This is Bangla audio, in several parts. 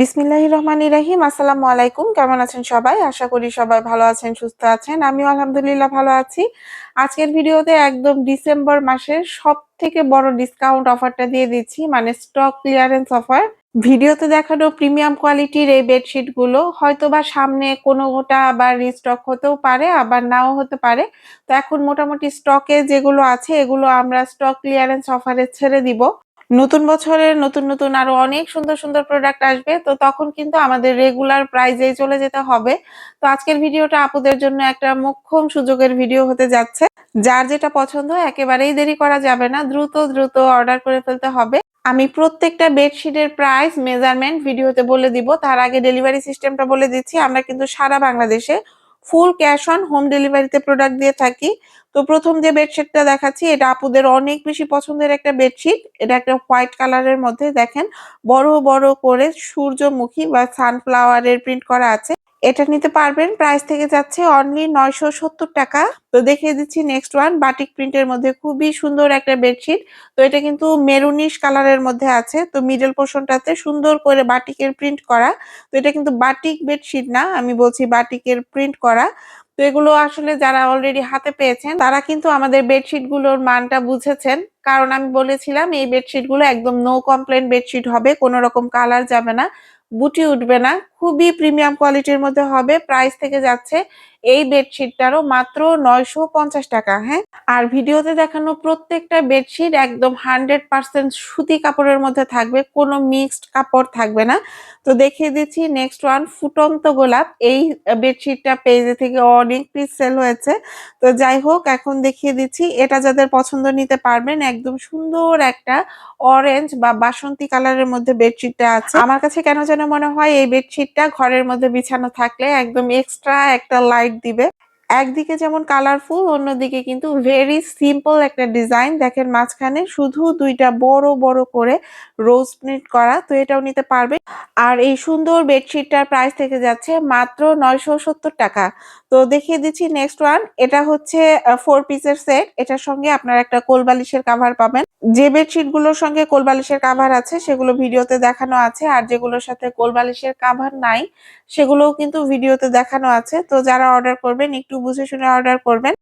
বিসমিল্লাহ রহমান ইরাহিম আসসালামু আলাইকুম। কেমন আছেন সবাই? আশা করি সবাই ভালো আছেন, সুস্থ আছেন। আমিও আলহামদুলিল্লাহ ভালো আছি। আজকের ভিডিওতে একদম ডিসেম্বর মাসের সব থেকে বড় ডিসকাউন্ট অফারটা দিয়ে দিচ্ছি মানে স্টক ক্লিয়ারেন্স অফার ভিডিওতে দেখানো প্রিমিয়াম কোয়ালিটির এই বেডশিটগুলো হয়তো বা সামনে কোনোটা আবার রিস্টক হতেও পারে, আবার নাও হতে পারে। তো এখন মোটামুটি স্টকে যেগুলো আছে, এগুলো আমরা স্টক ক্লিয়ারেন্স অফারে ছেড়ে দিব। নতুন বছরের, নতুন নতুন আরও অনেক সুন্দর সুন্দর প্রোডাক্ট আসবে। তো তখন কিন্তু আমাদের রেগুলার প্রাইজে চলে যেতে হবে। তো আজকের ভিডিওটা আপুদের জন্য একটা মোক্ষম সুযোগের ভিডিও হতে যাচ্ছে। যার যেটা পছন্দ একেবারেই দেরি করা যাবে না। দ্রুত দ্রুত অর্ডার করে ফেলতে হবে। আমি প্রত্যেকটা বেডশিটের প্রাইস মেজারমেন্ট ভিডিওতে বলে দিব। তার আগে ডেলিভারি সিস্টেমটা বলে দিচ্ছি। আমরা কিন্তু সারা বাংলাদেশে ফুল ক্যাশ অন, হোম ডেলিভারিতে প্রোডাক্ট দিয়ে থাকি। তো প্রথম যে বেডশিটটা দেখাচ্ছি, এটা আপুদের অনেক বেশি পছন্দের একটা বেডশিট। এটা একটা হোয়াইট কালারের মধ্যে, দেখেন। বড় বড় করে সূর্যমুখী বা সানফ্লাওয়ারের প্রিন্ট করা আছে। এটা নিতে পারবেন। প্রাইস থেকে যাচ্ছে অনলি নয়শো সত্তর টাকা। তো দেখিয়ে দিচ্ছি নেক্সট ওয়ান বাটিক প্রিন্টের মধ্যে খুবই সুন্দর একটা বেডশিট তো এটা কিন্তু মেরুনিশ কালারের মধ্যে আছে। তো মিডল পোর্শনটাতে সুন্দর করে বাটিকের প্রিন্ট করা। তো এটা কিন্তু বাটিক বেডশিট না, আমি বলছি বাটিকের প্রিন্ট করা। তো এগুলো আসলে যারা অলরেডি হাতে পেয়েছেন, তারা কিন্তু আমাদের বেডশিটগুলোর মানটা বুঝেছেন। কারণ আমি বলেছিলাম, এই বেডশিটগুলো একদম নো কমপ্লেন বেডশিট হবে, কোনো রকম কালার যাবে না। বুটি উঠবে না। খুবই প্রিমিয়াম কোয়ালিটির মধ্যে হবে। প্রাইস থেকে যাচ্ছে এই বেডশিটটারও মাত্র নয়শো পঞ্চাশ টাকা হ্যাঁ? আর ভিডিওতে দেখানো প্রত্যেকটা বেডশিট একদম হান্ড্রেড পার্সেন্ট সুতি কাপড়ের মধ্যে থাকবে, কোনো মিক্সড কাপড় থাকবে না। তো দেখিয়ে দিচ্ছি নেক্সট ওয়ান, ফুটন্ত গোলাপ। এই বেডশিটটা পেজে থেকে অনেক পিস সেল হয়েছে। তো যাই হোক, এখন দেখিয়ে দিচ্ছি, এটা যাদের পছন্দ নিতে পারবেন, একদম সুন্দর একটা অরেঞ্জ বা বাসন্তী কালারের মধ্যে বেডশিটটা আছে। আমার কাছে কেন যেন মনে হয় এই বেডশিটটা ঘরের মধ্যে বিছানো থাকলে একদম এক্সট্রা একটা লাইট দিবে। একদিকে যেমন কালারফুল অন্যদিকে কিন্তু ভেরি সিম্পল একটা ডিজাইন দেখেন মাঝখানে শুধু দুইটা বড় বড় করে রোজ প্রিন্ট করা, তো এটাও নিতে পারবে। আর এই সুন্দর বেডশিটটার প্রাইস থেকে যাচ্ছে মাত্র নয়শো সত্তর টাকা। তো দেখিয়ে দিচ্ছি নেক্সট ওয়ান এটা হচ্ছে ফোর পিসের সেট এটার সঙ্গে আপনার একটা কোল বালিশের কাভার পাবেন। যে বেডশিটগুলোর সঙ্গে কোল বালিশের কাভার আছে, সেগুলো ভিডিওতে দেখানো আছে। আর যেগুলোর সাথে কোল বালিশের কাভার নাই, সেগুলোও কিন্তু ভিডিওতে দেখানো আছে। তো যারা অর্ডার করবেন, একটু বুঝে শুনে অর্ডার করবেন।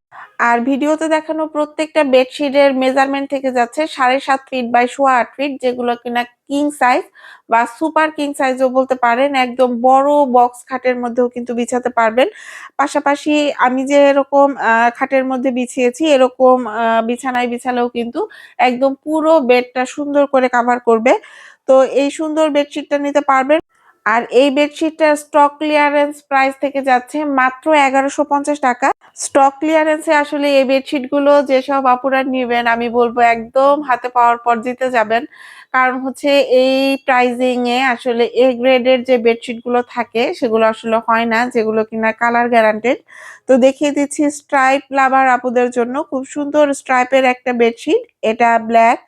আর ভিডিওতে দেখানো প্রত্যেকটা বেডশিটের মেজারমেন্ট থেকে যাচ্ছে সাড়ে সাত ফিট বাই সোয়া আট ফিট যেগুলো কিনা কিং সাইজ বা সুপার কিং সাইজও বলতে পারেন। একদম বড় বক্স খাটের মধ্যেও কিন্তু বিছাতে পারবেন। পাশাপাশি আমি যে এরকম খাটের মধ্যে বিছিয়েছি, এরকম বিছানায় বিছালেও কিন্তু একদম পুরো বেডটা সুন্দর করে কাভার করবে। তো এই সুন্দর বেডশিটটা নিতে পারবেন। আর এই বেডশিটটার স্টক ক্লিয়ারেন্স প্রাইস থেকে যাচ্ছে মাত্র এগারোশো পঞ্চাশ টাকা। স্টক ক্লিয়ারেন্সে আসলে এই বেডশিটগুলো যেসব আপুরা নিবেন, আমি বলব একদম হাতে পাওয়ার পর জিতে যাবেন। কারণ হচ্ছে এই প্রাইজিং এ আসলে এ গ্রেডের যে বেডশিটগুলো থাকে, সেগুলো আসলে হয় না, যেগুলো কিনা কালার গ্যারান্টেড তো দেখিয়ে দিচ্ছি স্ট্রাইপ লাভার আপুদের জন্য। খুব সুন্দর স্ট্রাইপের একটা বেডশিট, এটা ব্ল্যাক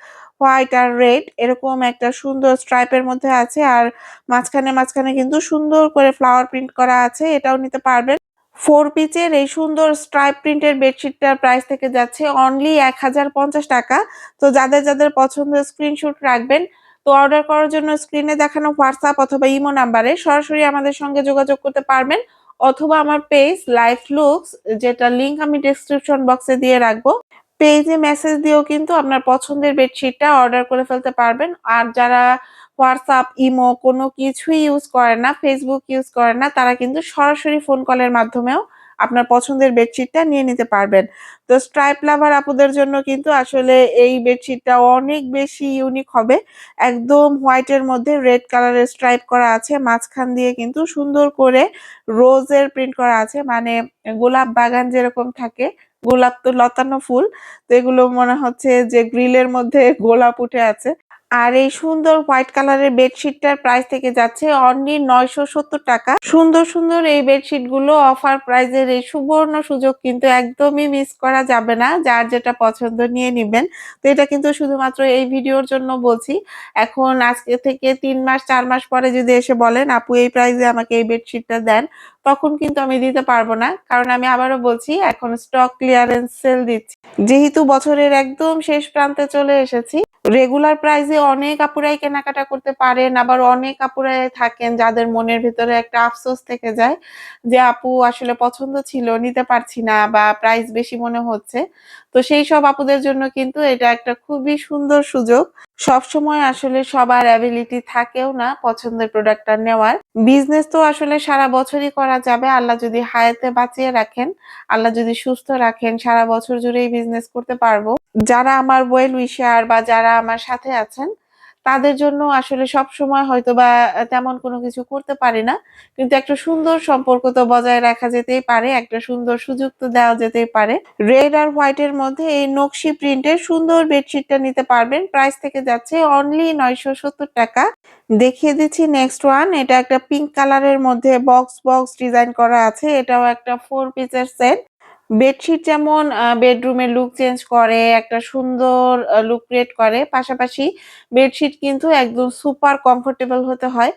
হোয়াইট আর রেড এরকম একটা সুন্দর স্ট্রাইপের মধ্যে আছে। আর মাঝখানে মাঝখানে কিন্তু সুন্দর করে ফ্লাওয়ার প্রিন্ট করা আছে, এটাও নিতে পারবেন। ফোর পিচের এই সুন্দর স্ট্রাইপ প্রিন্টের বেডশিটটার প্রাইস থেকে যাচ্ছে অনলি এক হাজার পঞ্চাশ টাকা। তো যাদের যাদের পছন্দ স্ক্রিনশট রাখবেন, তো অর্ডার করার জন্য স্ক্রিনে দেখানো হোয়াটসঅ্যাপ অথবা ইমো নাম্বারে সরাসরি আমাদের সঙ্গে যোগাযোগ করতে পারবেন। অথবা আমার পেজ লাইফ লুকস যেটা লিংক আমি ডিসক্রিপশন বক্সে দিয়ে রাখব। পেজে মেসেজ দিয়েও কিন্তু আপনার পছন্দের বেডশিটটা অর্ডার করে ফেলতে পারবেন। আর যারা হোয়াটসঅ্যাপ ইমো কোনো কিছুই ইউজ করে না ফেসবুক ইউজ করে না, তারা কিন্তু সরাসরি ফোন কলের মাধ্যমেও আপনার পছন্দের বেডশিটটা নিয়ে নিতে পারবেন। তো স্ট্রাইপ লাভার আপুদের জন্য কিন্তু আসলে এই বেডশিটটা অনেক বেশি ইউনিক হবে। একদম হোয়াইটের মধ্যে রেড কালারের স্ট্রাইপ করা আছে। মাঝখান দিয়ে কিন্তু সুন্দর করে রোজের প্রিন্ট করা আছে। মানে গোলাপ বাগান যেরকম থাকে গোলাপ তো লতানো ফুল। তো এগুলো মনে হচ্ছে যে গ্রিলের মধ্যে গোলাপ উঠে আছে। আর এই সুন্দর হোয়াইট কালারের বেডশিটটার প্রাইস থেকে যাচ্ছে অনলি নয়শো সত্তর টাকা। সুন্দর সুন্দর এই বেডশিটগুলো অফার প্রাইজের এই সুবর্ণ সুযোগ কিন্তু একদমই মিস করা যাবে না, যার যেটা পছন্দ নিয়ে নিবেন। তো এটা কিন্তু শুধুমাত্র এই ভিডিওর জন্য বলছি। এখন আজকে থেকে তিন মাস, চার মাস পরে যদি এসে বলেন, আপু, এই প্রাইজে আমাকে এই বেডশিটটা দেন, তখন কিন্তু আমি দিতে পারব না। কারণ আমি আবারও বলছি, এখন স্টক ক্লিয়ারেন্স সেল দিচ্ছি। যেহেতু বছরের একদম শেষ প্রান্তে চলে এসেছি রেগুলার প্রাইসে অনেক আপুরাই কেনাকাটা করতে পারেন, আবার অনেক আপুরাই থাকেন যাদের মনের ভিতরে একটা আফসোস থেকে যায় যে আপু আসলে পছন্দ ছিল, নিতে পারছি না বা প্রাইস বেশি মনে হচ্ছে। তো সেই সব আপুদের জন্য কিন্তু এটা একটা খুবই সুন্দর সুযোগ। সব সময় আসলে সবার অ্যাবিলিটি থাকেও না পছন্দের প্রোডাক্টটা নেওয়ার। বিজনেস তো আসলে সারা বছরই করা যাবে। আল্লাহ যদি হায়াতে বাঁচিয়ে রাখেন, আল্লাহ যদি সুস্থ রাখেন, সারা বছর জুড়েই বিজনেস করতে পারব। যারা আমার ওয়েল উইশার বা যারা আমার সাথে আছেন তাদের জন্য আসলে সব সময় হয়তো বা তেমন কোনো কিছু করতে পারি না। কিন্তু একটা সুন্দর সম্পর্ক তো বজায় রাখা যেতেই পারে, একটা সুন্দর সুযোগ তো দেওয়া যেতেই পারে। রেড আর হোয়াইটের মধ্যে এই নকশি প্রিন্টের সুন্দর বেডশিটটা নিতে পারবেন। প্রাইস থেকে যাচ্ছে অনলি নয়শো সত্তর টাকা। দেখিয়ে দিচ্ছি নেক্সট ওয়ান এটা একটা পিঙ্ক কালারের মধ্যে বক্স বক্স ডিজাইন করা আছে। এটাও একটা ফোর পিসের সেট বেডশিট যেমন বেডরুমের লুক চেঞ্জ করে, একটা সুন্দর লুক ক্রিয়েট করে, পাশাপাশি বেডশিট কিন্তু একদম সুপার কমফোর্টেবল হতে হয়।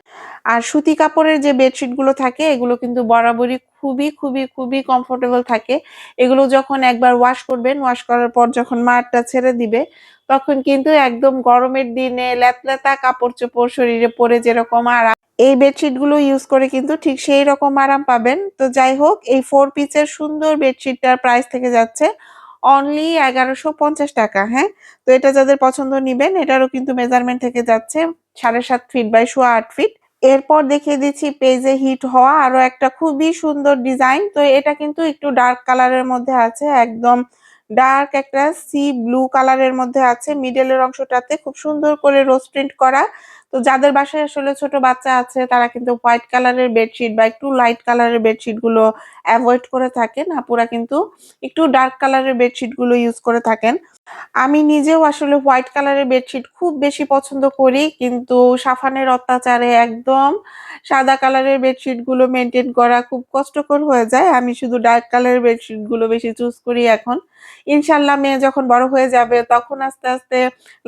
আর সুতি কাপড়ের যে বেডশিটগুলো থাকে, এগুলো কিন্তু বরাবরই খুবই খুবই খুবই কমফোর্টেবল থাকে। এগুলো যখন একবার ওয়াশ করবেন ওয়াশ করার পর যখন মাঠটা ছেড়ে দিবে, তখন কিন্তু একদম গরমের দিনে ল্যাতলেতা কাপড় চোপড় শরীরে পরে যেরকম আরাম, এই বেডশিটগুলো ইউজ করে কিন্তু ঠিক সেই রকম আরাম পাবেন। তো যাই হোক, এই ফোর পিসের সুন্দর বেডশিটটার প্রাইস থেকে যাচ্ছে অনলি এগারোশো পঞ্চাশ টাকা হ্যাঁ? তো এটা যাদের পছন্দ নিবেন, এটারও কিন্তু মেজারমেন্ট থেকে যাচ্ছে সাড়ে সাত ফিট বাই সোয়া আট ফিট এরপর দেখিয়ে দিচ্ছি পেজে হিট হওয়া আরও একটা খুবই সুন্দর ডিজাইন। তো এটা কিন্তু একটু ডার্ক কালারের মধ্যে আছে, একদম ডার্ক একটা সি ব্লু কালারের মধ্যে আছে। মিডলের অংশটাতে খুব সুন্দর করে রোজ প্রিন্ট করা। তো যাদের বাসায় আসলে ছোট বাচ্চা আছে, তারা কিন্তু হোয়াইট কালারের বেডশিট বা একটু লাইট কালারের বেডশিটগুলো অ্যাভয়েড করে থাকেন। আপুরা কিন্তু একটু ডার্ক কালারের বেডশিটগুলো ইউজ করে থাকেন। আমি নিজেও আসলে হোয়াইট কালারের বেডশিট খুব বেশি পছন্দ করি, কিন্তু সাফানের অত্যাচারে একদম সাদা কালারের বেডশিটগুলো মেনটেন করা খুব কষ্টকর হয়ে যায়। আমি শুধু ডার্ক কালারের বেডশিটগুলো বেশি চুজ করি এখন। ইনশাল্লাহ মেয়ে যখন বড় হয়ে যাবে, তখন আস্তে আস্তে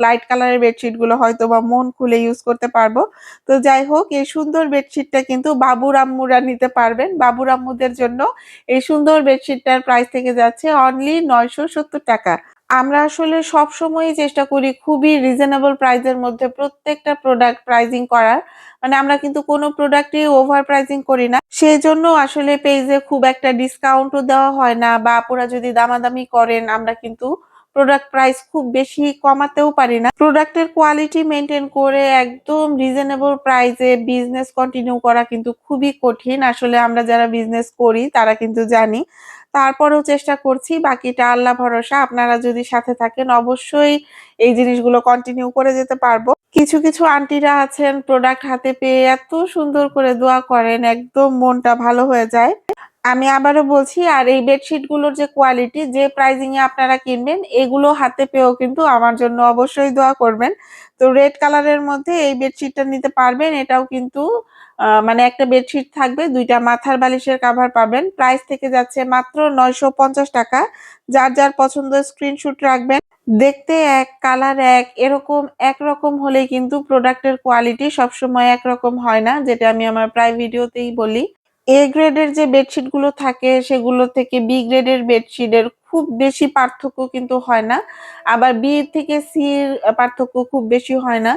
লাইট কালারের বেডশিটগুলো হয়তো বা মন খুলে ইউজ করতে পারব। তো যাই হোক, এই সুন্দর বেডশিটটা কিন্তু বাবুর আম্মুরা নিতে পারবেন। বাবুর আম্মুদের জন্য এই সুন্দর বেডশিটটার প্রাইস থেকে যাচ্ছে অনলি নয়শো সত্তর টাকা। আমরা আসলে সব সময় চেষ্টা করি খুবই রিজনেবল প্রাইসের মধ্যে প্রত্যেকটা প্রোডাক্ট প্রাইজিং করার। মানে আমরা কিন্তু কোনো প্রোডাক্টই ওভার প্রাইজিং করি না। সেই জন্য আসলে পেজে খুব একটা ডিসকাউন্টও দেওয়া হয় না বা আপনারা যদি দামাদামি করেন, আমরা কিন্তু প্রোডাক্ট প্রাইস খুব বেশি কমাতেও পারি না। প্রোডাক্টের কোয়ালিটি মেনটেন করে একদম রিজনেবল প্রাইসে বিজনেস কন্টিনিউ করা কিন্তু খুবই কঠিন। আসলে আমরা যারা বিজনেস করি, তারা কিন্তু জানি। তারপরেও চেষ্টা করছি, বাকিটা আল্লাহ ভরসা। আপনারা যদি সাথে থাকেন, অবশ্যই এই জিনিসগুলো কন্টিনিউ করে যেতে পারব। কিছু কিছু আন্টিরা আছেন প্রোডাক্ট হাতে পেয়ে এত সুন্দর করে দোয়া করেন, একদম মনটা ভালো হয়ে যায়। আমি আবারও বলছি, আর এই বেডশিটগুলোর যে কোয়ালিটি যে প্রাইজিং এ আপনারা কিনবেন, এগুলো হাতে পেয়েও কিন্তু আমার জন্য অবশ্যই দোয়া করবেন। তো রেড কালারের মধ্যে এই বেডশিটটা নিতে পারবেন, এটাও কিন্তু মানে একটা বেডশিট থাকবে, দুইটা মাথার বালিশের কাভার পাবেন। প্রাইস থেকে যাচ্ছে মাত্র নয়শো পঞ্চাশ টাকা। যার যার পছন্দ স্ক্রিনশুট রাখবেন। দেখতে এক কালার এক, এরকম একরকম হলে কিন্তু প্রোডাক্টের কোয়ালিটি সবসময় একরকম হয় না, যেটা আমি আমার প্রায় ভিডিওতেই বলি। এ গ্রেডের যে বেডশিটগুলো থাকে, সেগুলো থেকে বি গ্রেডের বেডশিটের খুব বেশি পার্থক্য কিন্তু হয় না। আবার বি থেকে সি পার্থক্য খুব বেশি হয় না।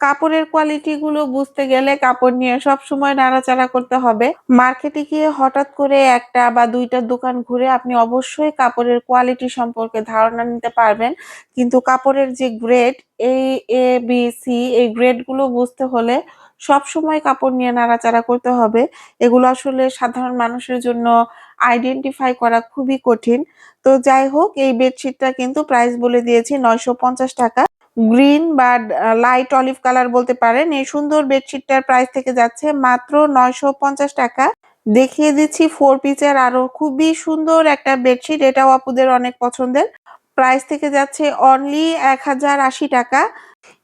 কাপড়ের কোয়ালিটি গুলো বুঝতে গেলে কাপড় নিয়ে সব সময় নাড়াচাড়া করতে হবে। মার্কেটে গিয়ে হঠাৎ করে একটা বা দুইটা দোকান ঘুরে আপনি অবশ্যই কাপড়ের কোয়ালিটি সম্পর্কে ধারণা নিতে পারবেন। কিন্তু কাপড়ের যে গ্রেড এই এ বি সি এই গ্রেডগুলো বুঝতে হলে সব সময় কাপড় নিয়ে নাড়াচাড়া করতে হবে। এগুলো আসলে সাধারণ মানুষের জন্য আইডেন্টিফাই করা খুবই কঠিন। তো যাই হোক, এই বেডশিটটা কিন্তু প্রাইস বলে দিয়েছি নয়শো পঞ্চাশ টাকা। গ্রিন বা লাইট অলিভ কালার বলতে পারেন। এই সুন্দর বেডশিটটার প্রাইস থেকে যাচ্ছে মাত্র নয়শো পঞ্চাশ টাকা। দেখিয়ে দিচ্ছি ফোর পিসের আরও খুবই সুন্দর একটা বেডশিট। এটাও আপুদের অনেক পছন্দের। প্রাইস থেকে যাচ্ছে অনলি এক হাজার আশি টাকা।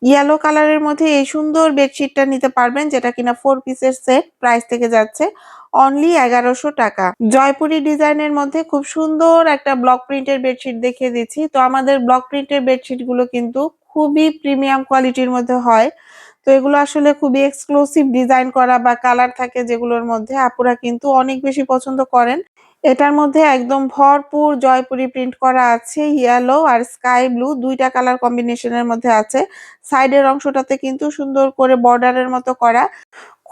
ইয়েলো কালারের মধ্যে এই সুন্দর বেডশিটটা নিতে পারবেন, যেটা কিনা ফোর পিসের সেট প্রাইস থেকে যাচ্ছে অনলি এগারোশো টাকা। জয়পুরি ডিজাইনের মধ্যে খুব সুন্দর একটা ব্লক প্রিন্টের বেডশিট দেখিয়ে দিচ্ছি। তো আমাদের ব্লক প্রিন্টের বেডশিটগুলো কিন্তু খুবই প্রিমিয়াম কোয়ালিটির মধ্যে হয়। তো এগুলো আসলে খুবই এক্সক্লুসিভ ডিজাইন করা বা কালার থাকে যেগুলোর মধ্যে আপুরা কিন্তু অনেক বেশি পছন্দ করেন। এটার মধ্যে একদম ভরপুর জয়পুরি প্রিন্ট করা আছে ইয়েলো আর স্কাই ব্লু দুইটা কালার কম্বিনেশনের মধ্যে আছে। সাইডের অংশটাতে কিন্তু সুন্দর করে বর্ডারের মতো করা।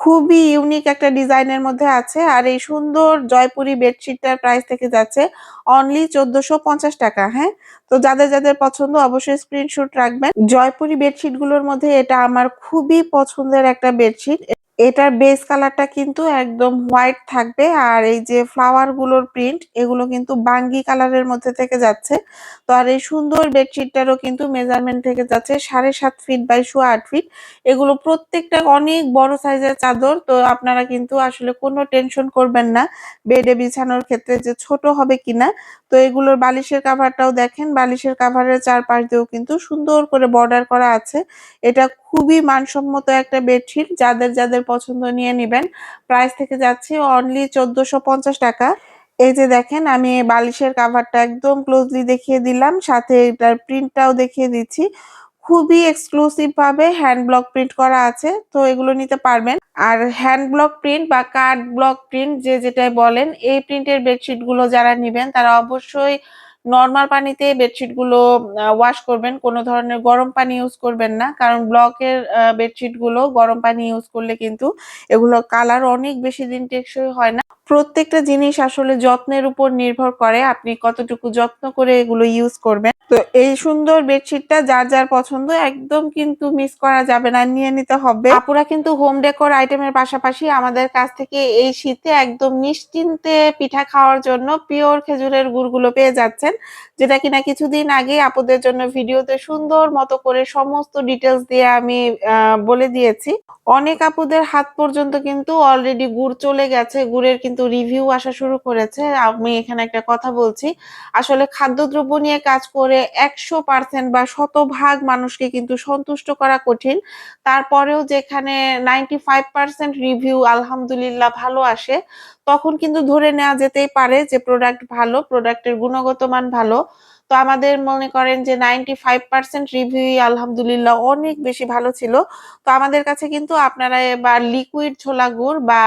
খুবই ইউনিক একটা ডিজাইনের মধ্যে আছে। আর এই সুন্দর জয়পুরি বেডশিটটার প্রাইস থেকে যাচ্ছে অনলি চোদ্দশো পঞ্চাশ টাকা হ্যাঁ? তো যাদের যাদের পছন্দ অবশ্যই স্ক্রিনশট রাখবেন। জয়পুরি বেডশিটগুলোর মধ্যে এটা আমার খুবই পছন্দের একটা বেডশিট। এটার বেস কালারটা কিন্তু একদম হোয়াইট থাকবে। আর এই যে ফ্লাওয়ারগুলোর প্রিন্ট এগুলো কিন্তু বাঙ্গি কালারের মধ্যে থেকে যাচ্ছে। তো আর এই সুন্দর বেডশিটটারও কিন্তু মেজারমেন্ট থেকে যাচ্ছে সাড়ে সাত ফিট বাই শো আট ফিট এগুলো প্রত্যেকটা অনেক বড় সাইজের চাদর, তো আপনারা কিন্তু আসলে কোনো টেনশন করবেন না। বেডে বিছানোর ক্ষেত্রে যে ছোট হবে কিনা, তো এগুলোর বালিশের কাভারটাও দেখেন। বালিশের কাভারের চারপাশ দিয়েও কিন্তু সুন্দর করে বর্ডার করা আছে। এটা খুবই মানসম্মত একটা বেডশিট যাদের যাদের পছন্দ নিয়ে নেবেন। প্রাইস থেকে যাচ্ছে অনলি চোদ্দশো টাকা। এই যে দেখেন, আমি বালিশের কাভারটা একদম ক্লোজলি দেখিয়ে দিলাম, সাথে এটার প্রিন্টটাও দেখিয়ে দিচ্ছি। খুবই এক্সক্লুসিভ ভাবে হ্যান্ড ব্লক প্রিন্ট করা আছে, তো এগুলো নিতে পারবেন। আর হ্যান্ড ব্লক প্রিন্ট বা কার্ড ব্লক প্রিন্ট যে যেটাই বলেন, এই প্রিন্টের বেডশিটগুলো যারা নিবেন, তারা অবশ্যই নর্মাল পানিতে বেডশিটগুলো ওয়াশ করবেন। কোনো ধরনের গরম পানি ইউজ করবেন না। কারণ ব্লকের বেডশিটগুলো গরম পানি ইউজ করলে কিন্তু এগুলো কালার অনেক বেশি দিন টেকসই হয় না। প্রত্যেকটা জিনিস আসলে যত্নের উপর নির্ভর করে আপনি কতটুকু যত্ন করে এগুলো ইউজ করবেন। তো এই সুন্দর বেডশিটটা যার যার পছন্দ, একদম কিন্তু মিস করা যাবে না, নিয়ে নিতে হবে। আপুরা কিন্তু হোম ডেকোর আইটেমের পাশাপাশি আমাদের কাছ থেকে এই শীতে একদম নিশ্চিন্তে পিঠা খাওয়ার জন্য পিওর খেজুরের গুড়গুলো পেয়ে যাচ্ছেন যেটা কিনা কিছুদিন আগে আপুদের জন্য ভিডিওতে সুন্দর মতো করে সমস্ত ডিটেলস দিয়ে আমি বলে দিয়েছি। অনেক আপুদের হাত পর্যন্ত কিন্তু অলরেডি গুড় চলে গেছে। গুড়ের কিন্তু রিভিউ আসা শুরু করেছে। আমি এখানে একটা কথা বলছি। আসলে খাদ্যদ্রব্য নিয়ে কাজ করে একশো পার্সেন্ট বা শতভাগ মানুষকে কিন্তু সন্তুষ্ট করা কঠিন। তারপরেও যেখানে নাইনটি ফাইভ পার্সেন্ট রিভিউ আলহামদুলিল্লাহ ভালো আসে। তখন কিন্তু ধরে নেওয়া যেতেই পারে যে প্রোডাক্ট ভালো প্রোডাক্টের গুণগত মান ভালো। তো আমাদের মনে করেন যে নাইনটি ফাইভ পার্সেন্ট রিভিউ আলহামদুলিল্লাহ অনেক বেশি ভালো ছিল। তো আমাদের কাছে কিন্তু আপনারা এবার লিকুইড ছোলা গুড় বা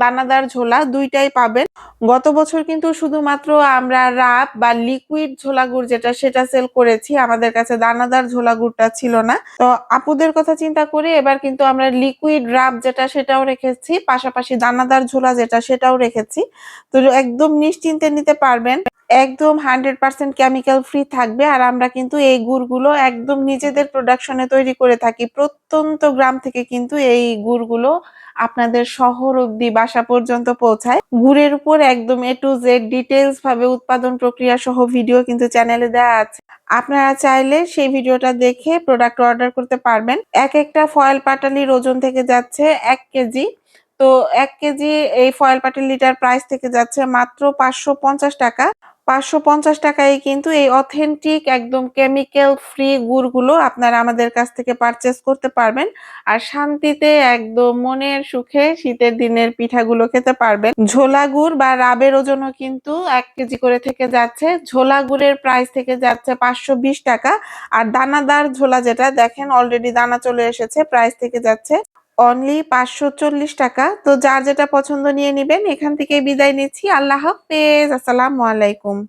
দানাদার ঝোলা দুইটাই পাবেন। গত বছর কিন্তু শুধুমাত্র আমরা রাব বা লিকুইড ঝোলা গুড় যেটা, সেটা সেল করেছি। আমাদের কাছে দানাদার ঝোলা গুড়টা ছিল না। তো আপুদের কথা চিন্তা করে এবার কিন্তু আমরা লিকুইড রাব যেটা, সেটাও রেখেছি। পাশাপাশি দানাদার ঝোলা যেটা, সেটাও রেখেছি। তো একদম নিশ্চিন্তে নিতে পারবেন। একদম হান্ড্রেড পার্সেন্ট কেমিক্যাল ফ্রি থাকবে। আর আমরা কিন্তু এই গুড়গুলো একদম নিজেদের প্রোডাকশনে তৈরি করে থাকি। প্রত্যন্ত গ্রাম থেকে কিন্তু এই গুড়গুলো আপনাদের শহর অব্দি বাসা পর্যন্ত পৌঁছায়। গুড়ের উপর একদম এ টু জেড ডিটেলস ভাবে উৎপাদন প্রক্রিয়া সহ ভিডিও কিন্তু চ্যানেলে দেওয়া আছে। আপনারা চাইলে সেই ভিডিওটা দেখে প্রোডাক্ট অর্ডার করতে পারবেন। এক একটা ফয়েল পাটালির ওজন থেকে যাচ্ছে এক কেজি। তো এক কেজি এই ফয়েল পাটালিটার প্রাইস থেকে যাচ্ছে মাত্র পাঁচশো পঞ্চাশ টাকা। পাঁচশো পঞ্চাশ টাকায় কিন্তু এই অথেন্টিক একদম কেমিক্যাল ফ্রি গুড়গুলো আপনারা আমাদের কাছ থেকে পারচেস করতে পারবেন। আর শান্তিতে একদম মনের সুখে শীতের দিনের পিঠাগুলো খেতে পারবেন। ঝোলা গুড় বা রাবের ওজনও কিন্তু এক কেজি করে থেকে যাচ্ছে। ঝোলা গুড়ের প্রাইস থেকে যাচ্ছে পাঁচশো বিশ টাকা। আর দানাদার ঝোলা যেটা, দেখেন অলরেডি দানা চলে এসেছে প্রাইস থেকে যাচ্ছে অনলি পাঁচশো চল্লিশ টাকা। তো যার যেটা পছন্দ নিয়ে নিবেন, এখান থেকে বিদায় নিচ্ছি। আল্লাহ হাফেজ। আসসালামু আলাইকুম।